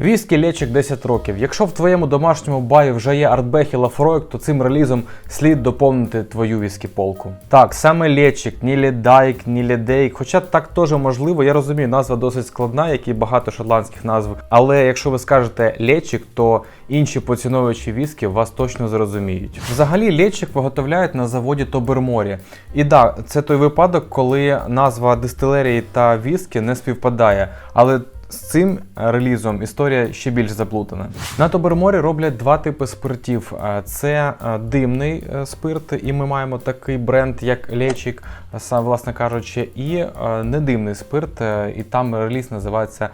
Віскі Лечик 10 років. Якщо в твоєму домашньому барі вже є Артбех і Лафроек, то цим релізом слід доповнити твою віскі полку. Так, саме Лечик, ні Ледайк, ні Ледейк. Хоча так теж можливо, я розумію, назва досить складна, як і багато шотландських назв. Але якщо ви скажете Лечик, то інші поціновувачі віскі вас точно зрозуміють. Взагалі Лечик виготовляють на заводі Тоберморі. І да, це той випадок, коли назва дистилерії та віскі не співпадає. Але з цим релізом історія ще більш заплутана. На Тоберморі роблять два типи спиртів: Е, це е, димний е, спирт, і ми маємо такий бренд, як Лечик, сам, власне кажучи, і недимний спирт, і там реліз називається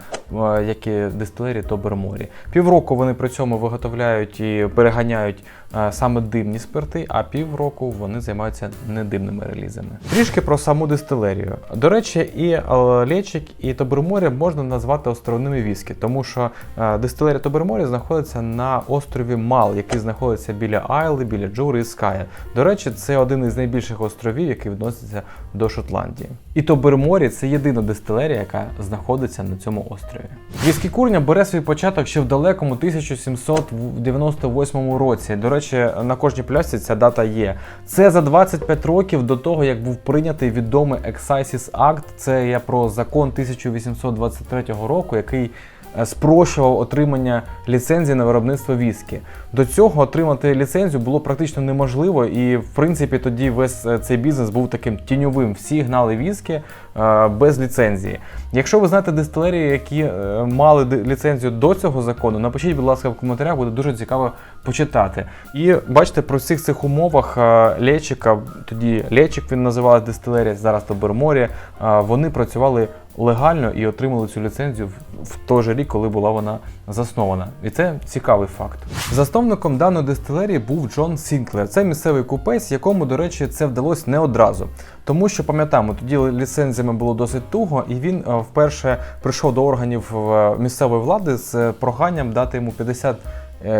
як і дистилері Тоберморі. Півроку вони при цьому виготовляють і переганяють саме димні спирти, а півроку вони займаються недимними релізами. Трішки про саму дистилерію. До речі, і е, Лечик, і Тоберморі можна назвати островними віскі, тому що е, дистилерія Тоберморі знаходиться на острові Мал, який знаходиться біля Айли, біля Джури і Ская. До речі, це один із найбільших островів, який відноситься до Шотландії. І Тоберморі це єдина дистилерія, яка знаходиться на цьому острові. Віскі курня бере свій початок ще в далекому 1798 році. До речі, на кожній плясці ця дата є. Це за 25 років до того, як був прийнятий відомий Excises Act. Це я про закон 1823 року, який е, спрощував отримання ліцензії на виробництво віскі. До цього отримати ліцензію було практично неможливо, і в принципі тоді весь е, цей бізнес був таким тіньовим. Всі гнали віскі е, без ліцензії. Якщо ви знаєте дистилерії, які мали ліцензію до цього закону, напишіть, будь ласка, в коментарях, буде дуже цікаво почитати. І бачите, про всіх цих умовах е, Лечика, тоді Лечик він називалась дистилерія, зараз Тоберморі, е, вони працювали легально і отримали цю ліцензію в- той же рік, коли була вона заснована. І це цікавий факт. Засновником даної дистилерії був Джон Сінклер. Це місцевий купець, якому, до речі, це вдалося не одразу. Тому що пам'ятаємо, тоді ліцензіями було досить туго, і він е, вперше прийшов до органів місцевої влади з проханням дати йому 50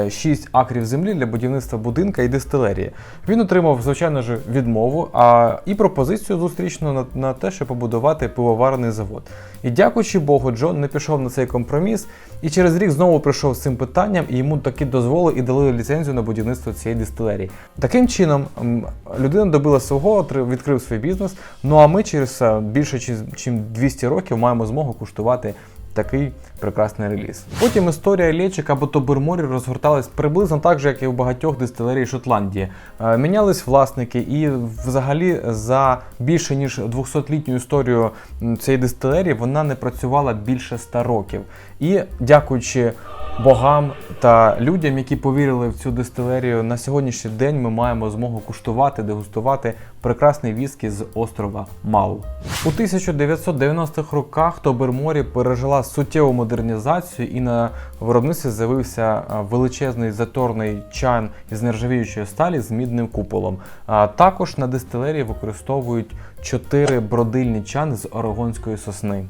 6 акрів землі для будівництва будинка і дистилерії. Він отримав, звичайно ж, відмову а і пропозицію зустрічну на, на те, щоб побудувати пивоварний завод. І дякуючи Богу, Джон не пішов на цей компроміс, і через рік знову прийшов з цим питанням, і йому таки дозволили і дали ліцензію на будівництво цієї дистилерії. Таким чином, людина добила свого, відкрив свій бізнес. Ну а ми через е, більше ніж 200 років маємо змогу куштувати такий прекрасний реліз. Потім історія Лєчик або Тоберморі розгорталась приблизно так же, як і у багатьох дистилерій Шотландії. Е, Мінялись власники, і взагалі за більше ніж 200-літню історію цієї дистилерії вона не працювала більше 100 років. І дякуючи богам та людям, які повірили в цю дистилерію, на сьогоднішній день ми маємо змогу куштувати, дегустувати прекрасний віскі з острова Мау. У 1990-х роках Тоберморі пережила суттєву модернізацію і на виробництві з'явився величезний заторний чан із нержавіючої сталі з мідним куполом. А також на дистилерії використовують чотири бродильні чани з орегонської сосни.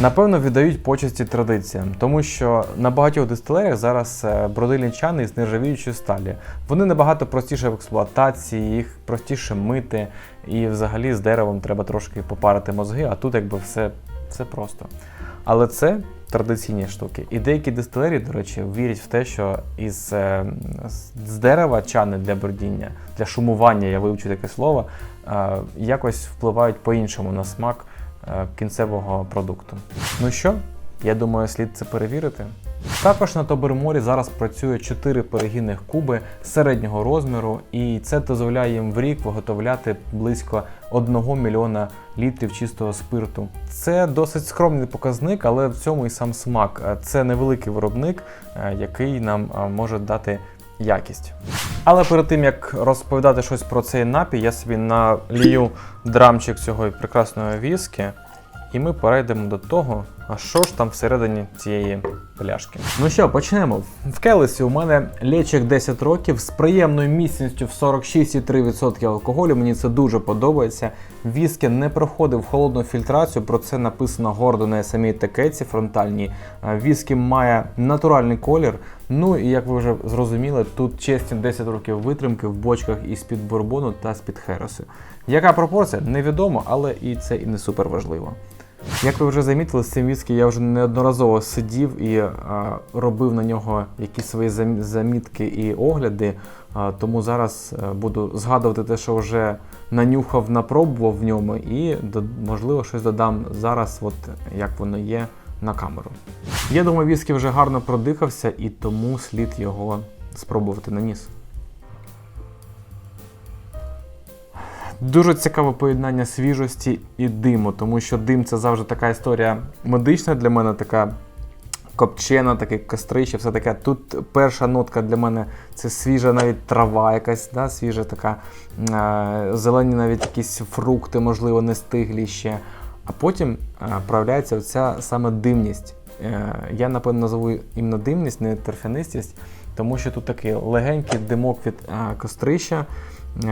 Напевно, віддають почесті традиціям, тому що на багатьох дистилеріях зараз е, бродильні чани з нержавіючої сталі. Вони набагато простіше в експлуатації, їх простіше мити, і взагалі з деревом треба трошки попарити мозги, а тут якби все, все просто. Але це традиційні штуки. І деякі дистилерії, до речі, вірять в те, що із е, з- дерева чани для бродіння, для шумування, я вивчу таке слово, е, якось впливають по-іншому на смак е, кінцевого продукту. Ну що, я думаю, слід це перевірити. Також на Тоберморі зараз працює 4 перегінних куби середнього розміру, і це дозволяє їм в рік виготовляти близько 1 мільйона літрів чистого спирту. Це досить скромний показник, але в цьому і сам смак. Е, Це невеликий виробник, е, який нам е, може дати якість. Але перед тим як розповідати щось про цей напій, я собі налію драмчик цього прекрасного віскі. І ми перейдемо до того, а що ж там всередині цієї пляшки. Ну що, почнемо. В келесі у мене лечик 10 років з приємною міцністю в 46,3% алкоголю. Мені це дуже подобається. Віскі не проходив холодну фільтрацію, про це написано гордо на самій етикетці фронтальній. Е, Віскі має натуральний колір. Ну і як ви вже зрозуміли, тут чесні 10 років витримки в бочках із-під бурбону та з-під хересу. Яка пропорція? Невідомо, але і це і не супер важливо. Як ви вже замітили, з цим віскі я вже неодноразово сидів і а, робив на нього якісь свої замітки і огляди. А, тому зараз е, буду згадувати те, що вже нанюхав, напробував в ньому, і можливо щось додам зараз, от як воно є на камеру. Я думаю, віскі вже гарно продихався, і тому слід його спробувати на ніс. Дуже цікаве поєднання свіжості і диму, тому що дим це завжди така історія медична для мене, така копчена, таке кострище, все таке. Тут перша нотка для мене це свіжа навіть трава якась, да, свіжа така, е, зелені навіть якісь фрукти, можливо, не стиглі ще. А потім е, проявляється оця саме димність. Е, я, напевно, назову іменно димність, не торфянистість, тому що тут такий легенький димок від е, кострища,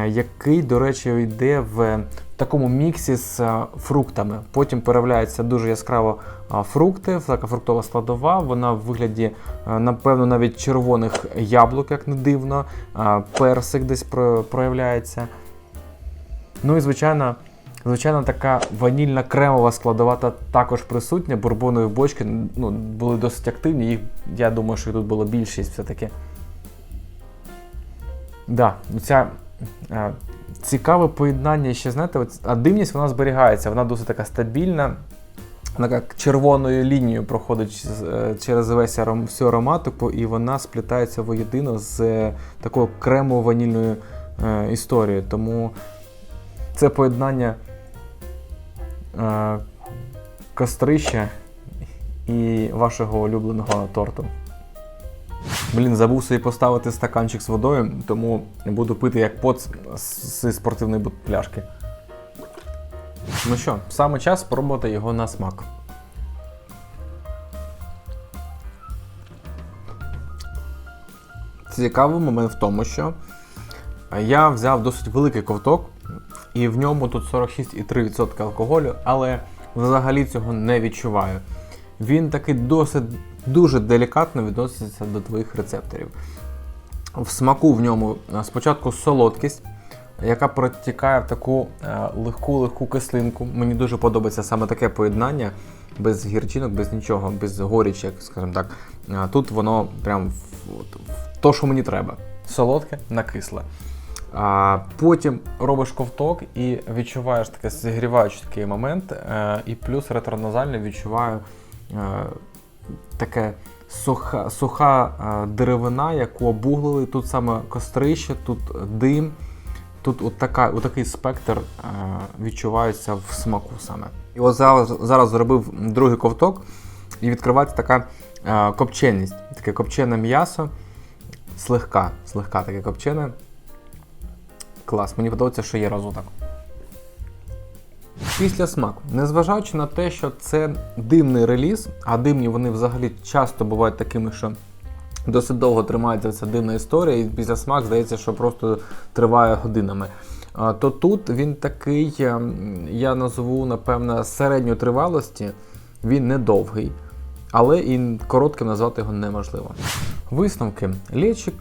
який, до речі, йде в такому міксі з е, фруктами. Потім проявляються дуже яскраво е, фрукти, така фруктова складова. Вона в вигляді, е, напевно, навіть червоних яблук, як не дивно, е, персик десь проявляється. Ну і звичайно, звичайно, така ванільна кремова складова та також присутня. Бурбонові бочки ну, були досить активні. Їх, я думаю, що їх тут було більшість все-таки. Да, ця е, цікаве поєднання ще, знаєте, от, а димність вона зберігається, вона досить така стабільна. Вона як червоною лінією проходить е, через весь аром, всю ароматику, і вона сплітається воєдино з е, такою кремо-ванільною е, історією. Тому це поєднання е, кострища і вашого улюбленого торту. Блін, забув собі поставити стаканчик з водою, тому буду пити як поц з спортивної пляшки. Ну що, саме час спробувати його на смак. Цікавий момент в тому, що я взяв досить великий ковток, і в ньому тут 46,3% алкоголю, але взагалі цього не відчуваю. Він такий досить дуже делікатно відноситься до твоїх рецепторів. В смаку в ньому спочатку солодкість, яка протікає в таку легку-легку кислинку. Мені дуже подобається саме таке поєднання, без гірчинок, без нічого, без горічок, скажімо так. Тут воно прям то, що мені треба. Солодке на кисле. А потім робиш ковток і відчуваєш таке зігріваючий такий момент, е, і плюс ретроназально відчуваю е, таке суха, суха е, деревина, яку обуглили. Тут саме кострище, тут дим, тут от така, от такий спектр е, відчувається в смаку саме. І от зараз, зараз зробив другий ковток, і відкривається така е, копченість, таке копчене м'ясо, слегка, слегка таке копчене. Клас, мені подобається, що є розвиток. Після смаку, незважаючи на те, що це димний реліз, а димні вони взагалі часто бувають такими, що досить довго тримається ця димна історія, і після смак здається, що просто триває годинами. То тут він такий, ем, я назву, напевно, середньої тривалості, він не довгий, але і коротким назвати його неможливо. Висновки. Лєчик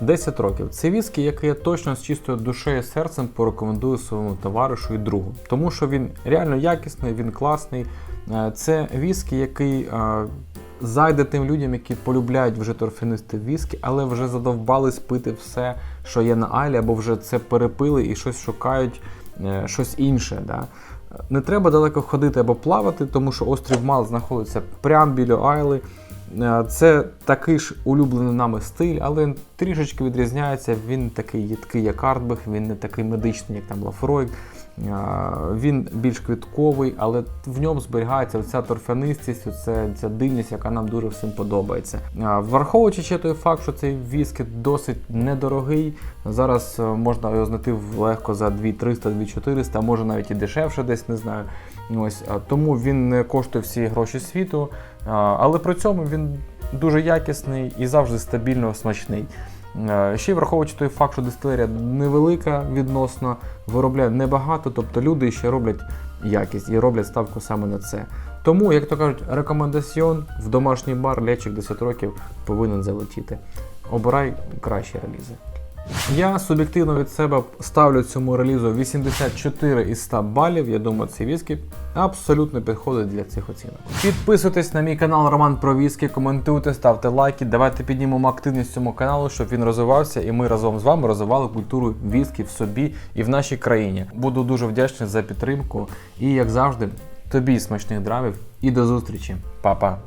10 років. Це віскі, який я точно з чистою душею і серцем порекомендую своєму товаришу і другу. Тому що він реально якісний, він класний. Е, Це віскі, який е, зайде тим людям, які полюбляють вже торфянисти віскі, але вже задовбались пити все, що є на Айлі, або вже це перепили і щось шукають, е, щось інше. Да? Не треба далеко ходити або плавати, тому що острів Мал знаходиться прямо біля Айли. Е, Це такий ж улюблений нами стиль, але трішечки відрізняється. Він такий їдкий, як Артбех, він не такий медичний, як там Лафрой. Він більш квітковий, але в ньому зберігається ця торфянистість, оця, ця дивність, яка нам дуже всім подобається. Враховуючи ще той факт, що цей віскі досить недорогий. Зараз е, можна його знайти легко за 2300, 2400, а може навіть і дешевше, десь не знаю. Ось тому він не коштує всі гроші світу, але при цьому він дуже якісний і завжди стабільно смачний. Е, Ще й враховуючи той факт, що дистилерія невелика відносно, виробляє небагато, тобто люди ще роблять якість і роблять ставку саме на це. Тому, як то кажуть, рекомендаціон в домашній бар лечик 10 років повинен залетіти. Обирай кращі релізи. Я суб'єктивно від себе ставлю цьому релізу 84 із 100 балів. Я думаю, цей віскі абсолютно підходить для цих оцінок. Підписуйтесь на мій канал Роман про віскі, коментуйте, ставте лайки. Давайте піднімемо активність цьому каналу, щоб він розвивався, і ми разом з вами розвивали культуру віскі в собі і в нашій країні. Буду дуже вдячний за підтримку. І як завжди, тобі смачних драмів і до зустрічі, Па-па!